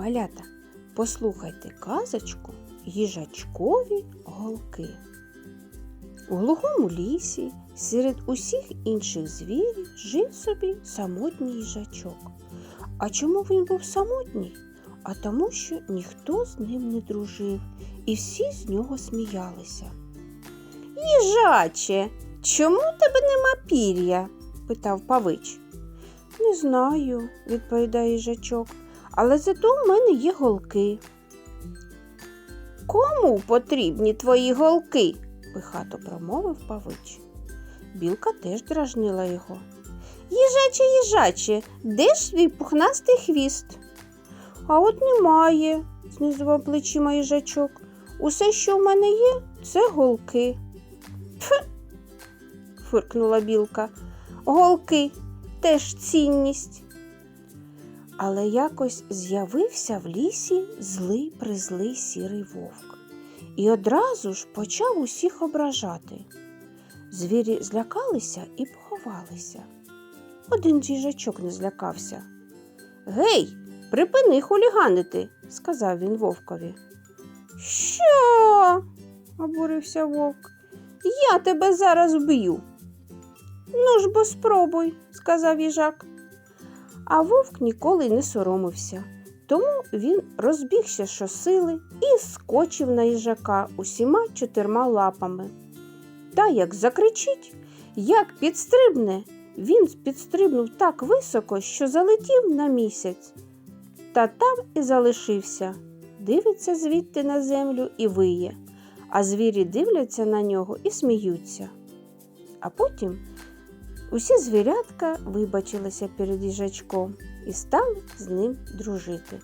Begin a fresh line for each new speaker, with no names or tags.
Малята, послухайте казочку їжачкові голки. У глухому лісі серед усіх інших звірів жив собі самотній їжачок. А чому він був самотній? А тому, що ніхто з ним не дружив, і всі з нього сміялися. Їжаче, чому в тебе нема пір'я? питав павич. Не знаю, відповідає їжачок, але зато в мене є голки. Кому потрібні твої голки? пихато промовив павич. Білка теж дражнила його. Їжаче, їжаче, де ж твій пухнастий хвіст? А от немає, знизував плечима їжачок. Усе, що в мене є, це голки. Пф, фиркнула білка. Голки теж цінність. Але якось з'явився в лісі злий призлий сірий вовк і одразу ж почав усіх ображати. Звірі злякалися і поховалися. Один їжачок не злякався. Гей, припини хуліганити, сказав він вовкові. Що? обурився вовк. Я тебе зараз вб'ю. Ну ж бо спробуй, сказав їжак. А вовк ніколи не соромився, тому він розбігся щосили і скочив на їжака усіма чотирма лапами. Та як закричить, як підстрибне, він підстрибнув так високо, що залетів на місяць. Та там і залишився, дивиться звідти на землю і виє, а звірі дивляться на нього і сміються. А потім усі звірятка вибачилися перед їжачком і стали з ним дружити.